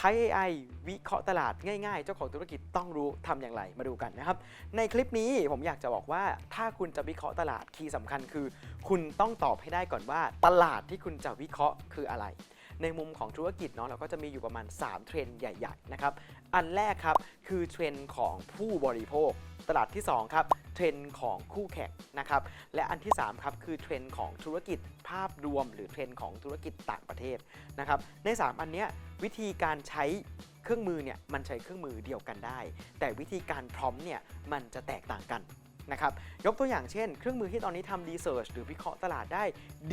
ใช้ AI วิเคราะห์ตลาดง่ายๆ เจ้าของธุรกิจต้องรู้ทำอย่างไรมาดูกันนะครับ ในคลิปนี้ผมอยากจะบอกว่าถ้าคุณจะวิเคราะห์ตลาดคีย์สำคัญคือ คุณต้องตอบให้ได้ก่อนว่า ตลาดที่คุณจะวิเคราะห์คืออะไร ในมุมของธุรกิจเนาะเราก็จะมีอยู่ประมาณ 3 เทรนด์ใหญ่ๆนะครับอันแรกครับคือเทรนด์ของผู้บริโภค ตลาดที่ 2 ครับเทรนด์ของคู่แข่งนะครับและอันที่ 3 ครับ คือเทรนด์ของธุรกิจภาพรวม หรือเทรนด์ของธุรกิจต่างประเทศนะครับใน 3 อันเนี้ยวิธีการใช้เครื่องมือเนี่ยมันใช้เครื่องมือเดียวกันได้ แต่วิธีการพร้อมเนี่ยมันจะแตกต่างกัน นะครับยกตัวอย่างเช่น เครื่องมือที่ตอนนี้ทำรีเสิร์ชหรือวิเคราะห์ตลาดได้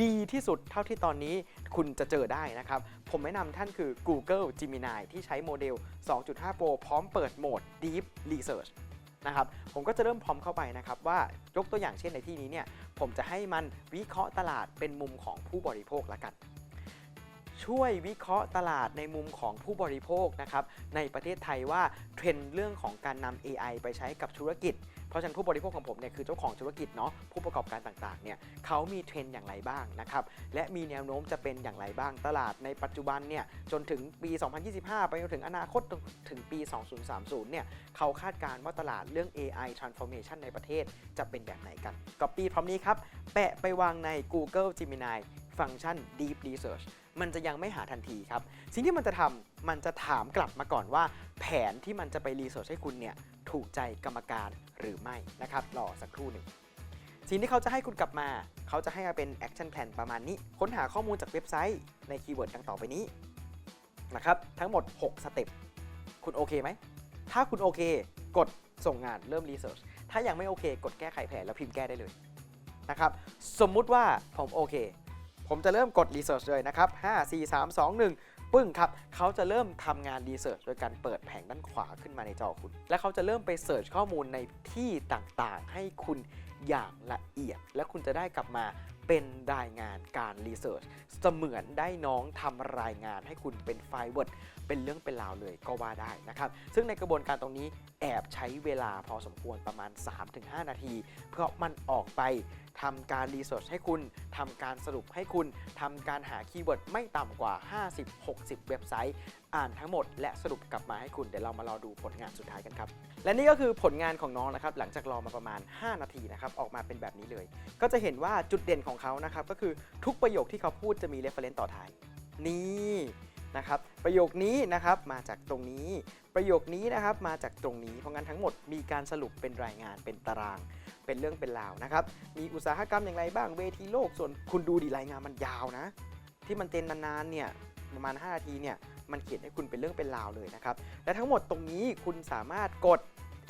ดีที่สุดเท่าที่ตอนนี้คุณจะเจอได้นะครับ ผมแนะนำท่านคือ Google Gemini ที่ใช้โมเดล 2.5 Pro พร้อมเปิดโหมด Deep Research นะครับผมก็จะเริ่มพร้อมเข้าไปนะครับว่ายกตัวอย่างเช่นในที่นี้เนี่ยผมจะให้มันวิเคราะห์ตลาดเป็นมุมของผู้บริโภคละกัน ช่วยวิเคราะห์ตลาดในมุมของผู้บริโภคนะครับในประเทศไทยว่าเทรนด์เรื่องของการนำ AI ไปใช้กับธุรกิจ เพราะฉะนั้นผู้บริโภคของผมเนี่ยคือเจ้าของธุรกิจเนาะผู้ประกอบการต่างๆเนี่ยเขามีเทรนด์อย่างไรบ้างนะครับและมีแนวโน้มจะเป็นอย่างไรบ้างตลาดในปัจจุบันเนี่ยจนถึงปี 2025 ไปจนถึงอนาคตถึงปี 2030เนี่ยเขาคาดการณ์ว่าตลาดเรื่อง AI transformation ในประเทศจะเป็นแบบไหนกันก็ปีพร้อมนี้ครับแปะไปวางใน Google Gemini ฟังก์ชัน Deep Research มันจะยังไม่หาทันทีครับ สิ่งที่มันจะทำมันจะถามกลับมาก่อนว่า แผนที่มันจะไปรีเสิร์ชให้คุณเนี่ยถูกใจกรรมการหรือไม่นะครับรอสักครู่หนึ่งสิ่งที่เขาจะให้คุณกลับมา เขาจะให้มาเป็น Action Plan ประมาณนี้ ค้นหาข้อมูลจากเว็บไซต์ในคีย์เวิร์ดดังต่อไปนี้นะครับทั้งหมด 6 สเต็ปคุณโอเคไหม ถ้าคุณโอเค กดส่งงานเริ่มรีเสิร์ชถ้ายังไม่โอเค กดแก้ไขแผนแล้วพิมพ์แก้ได้เลยนะครับสมมุติว่าผมโอเค ผมจะเริ่มกดรีเสิร์ชเลยนะครับ 5 4 3 2 1 ปึ้งครับ เขาจะเริ่มทำงานรีเสิร์ชโดยการเปิดแผงด้านขวาขึ้นมาในจอคุณ และเขาจะเริ่มไปเสิร์ชข้อมูลในที่ต่างๆ ให้คุณ อย่างละเอียด และคุณจะได้กลับมาเป็นรายงานการ Research เสมือนได้น้องทำรายงานให้คุณเป็นไฟล์ Word เป็นเรื่องเป็นราวเลยก็ว่าได้นะครับ ซึ่งในกระบวนการตรงนี้แอบใช้เวลาพอสมควรประมาณ 3-5 นาที เพราะมันออกไปทำการรีเสิร์ชให้คุณทำการสรุปให้คุณทำการหาคีย์เวิร์ดไม่ต่ำกว่า 50-60 เว็บไซต์ อ่านทั้งหมด และสรุปกลับมาให้คุณเดี๋ยวเรามารอดูผลงานสุดท้ายกันครับ และนี่ก็คือผลงานของน้องนะครับหลังจากรอมาประมาณ 5 นาทีนะครับออกมาเป็นแบบนี้เลย ก็จะเห็นว่าจุดเด่นของเขานะครับก็คือทุกประโยคที่เขาพูดจะมี reference ต่อท้าย นี่นะครับประโยคนี้นะครับมาจากตรงนี้ ประโยคนี้นะครับมาจากตรงนี้ เพราะงั้นทั้งหมดมีการสรุปเป็นรายงานเป็นตาราง เป็นเรื่องเป็นราวนะครับ มีอุตสาหกรรมอย่างไรบ้างเวทีโลกส่วนคุณดูดีรายงานมันยาวนะ ที่มันเต็นนานๆเนี่ยประมาณ 5 นาทีเนี่ย มันเขียนให้คุณเป็นเรื่องเป็นราวเลยนะครับ และทั้งหมดตรงนี้คุณสามารถกด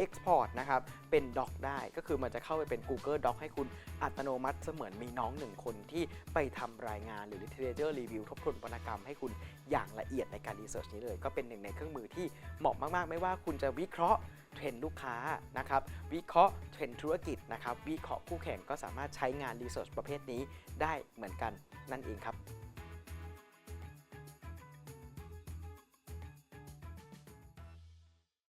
Export นะครับ เป็น Doc ได้ก็คือมันจะเข้าไปเป็น Google Doc ให้คุณอัตโนมัติเสมือนมีน้องหนึ่งคนที่ไปทำรายงานหรือ literature review ทบทวนวรรณกรรมให้คุณอย่างละเอียดในการ research นี้เลย ก็เป็นหนึ่งในเครื่องมือที่เหมาะมากๆ ไม่ว่าคุณจะวิเคราะห์เทรนลูกค้านะครับ วิเคราะห์เทรนธุรกิจนะครับ วิเคราะห์คู่แข่งก็สามารถใช้งาน research ประเภทนี้ได้เหมือนกันนั่นเองครับ